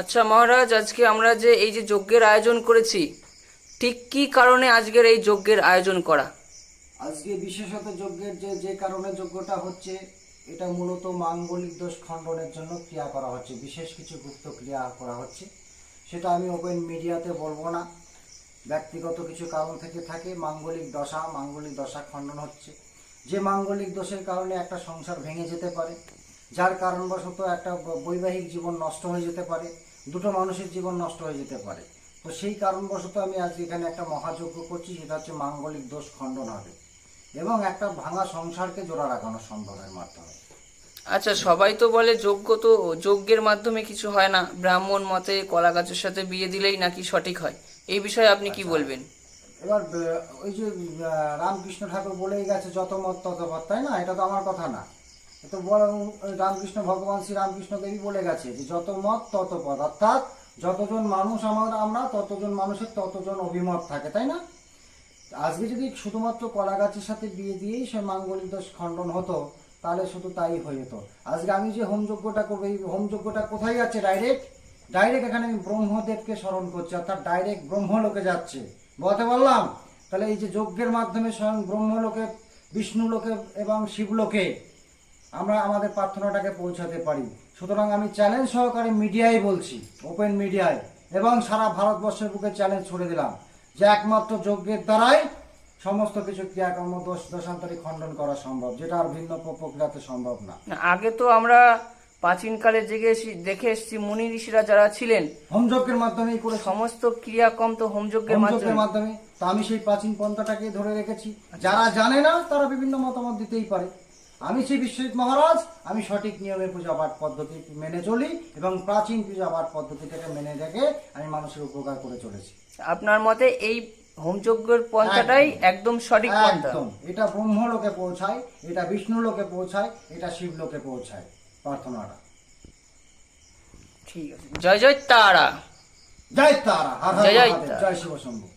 আচ্ছা মহারাজ, আজকে আমরা যে এই যে যজ্ঞের আয়োজন করেছি, ঠিক কি কারণে আজকের এই যজ্ঞের আয়োজন করা? আজকে বিশেষত যজ্ঞের যে যে কারণে যজ্ঞটা হচ্ছে, এটা মূলত মাঙ্গলিক দোষ খণ্ডনের জন্য ক্রিয়া করা হচ্ছে, বিশেষ কিছু গুপ্ত ক্রিয়া করা হচ্ছে। সেটা আমি ওপেন মিডিয়াতে বলব না। ব্যক্তিগত কিছু কারণ থেকে থাকে, মাঙ্গলিক দশা মাঙ্গলিক দশা খণ্ডন হচ্ছে। যে মাঙ্গলিক দোষের কারণে একটা সংসার ভেঙে যেতে পারে যার কারণবশত একটা বৈবাহিক জীবন নষ্ট হয়ে যেতে পারে দুটো মানুষের জীবন নষ্ট হয়ে যেতে পারে। তো সেই কারণবশত আমি আজকে এখানে একটা মহাযজ্ঞ করছি সেটা হচ্ছে মাঙ্গলিক দোষ খণ্ডন হবে এবং একটা ভাঙা সংসারকে জোড়া লাগানো সম্ভব এর মাধ্যমে। আচ্ছা সবাই তো বলে যোগ্য তো যজ্ঞের মাধ্যমে কিছু হয় না। ব্রাহ্মণ মতে কলা গাছের সাথে বিয়ে দিলেই নাকি সঠিক হয়? এই বিষয়ে আপনি কি বলবেন? এবার ওই যে রামকৃষ্ণ ঠাকুর বলেই গেছে যত মত তত পথ তাই না? এটা তো আমার কথা না। তো রামকৃষ্ণ ভগবান শ্রী রামকৃষ্ণ দেবী বলে গেছে যে যত মত, তত পথ অর্থাৎ যতজন মানুষ আমার, আমরা, ততজন মানুষের ততজন অভিমত থাকে, তাই না? আজকে যদি শুধুমাত্র কলা গাছের সাথে বিয়ে দিয়েই সে মাঙ্গলিক দোষ খণ্ডন হতো, তাহলে শুধু তাই হয়ে যেত। আজকে আমি যে হোমযজ্ঞটা করব, এই হোমযজ্ঞটা কোথায় যাচ্ছে? ডাইরেক্ট ডাইরেক্ট এখানে আমি ব্রহ্মদেবকে স্মরণ করছি, অর্থাৎ ডাইরেক্ট ব্রহ্মলোকে যাচ্ছে। বলতে বললাম, তাহলে এই যে যজ্ঞের মাধ্যমে স্বয়ং ব্রহ্মলোকে, বিষ্ণুলোকে এবং শিবলোকে আমরা আমাদের প্রার্থনাটাকে পৌঁছাতে পারি। সুতরাং আমি চ্যালেঞ্জ সহকারে মিডিয়ায় বলছি ওপেন মিডিয়ায় এবং সারা ভারতবর্ষের বুকে চ্যালেঞ্জ ছুড়ে দিলাম যে একমাত্র যজ্ঞের দ্বারাই সমস্ত কিছু ক্রিয়াকর্ম দোষ দশান্তরী খণ্ডন করা সম্ভব যেটা আর ভিন্ন প্রক্রিয়াতে সম্ভব না। আগে তো আমরা প্রাচীনকালে জেগে দেখে এসেছি মুনি ঋষিরা যারা ছিলেন হোমযজ্ঞের মাধ্যমে করে সমস্ত ক্রিয়াকম তো হোমযজ্ঞের মাধ্যমে হোমযজ্ঞের মাধ্যমে। তো আমি সেই প্রাচীন পন্থাটাকে ধরে রেখেছি। যারা জানে না তারা বিভিন্ন মতামত দিতেই পারে। আমি শ্রী বিশ্বজিৎ মহারাজ আমি সঠিক নিয়মে পূজা পাঠ পদ্ধতি মেনে চলি এবং প্রাচীন পূজা পাঠ পদ্ধতিটাকে মেনে রেখে আমি মানুষের উপকার করে চলেছি। আপনার মতে এই হোমযজ্ঞের পন্থাটাই একদম। সঠিক পন্থা? একদম। এটা ব্রহ্মলোকে পৌঁছায় এটা বিষ্ণু লোকে পৌঁছায় এটা শিবলোকে পৌঁছায়। প্রার্থনাটা। ঠিক আছে। জয় জয় তারা। জয় তারা। জয় জয় শিব শম্ভু।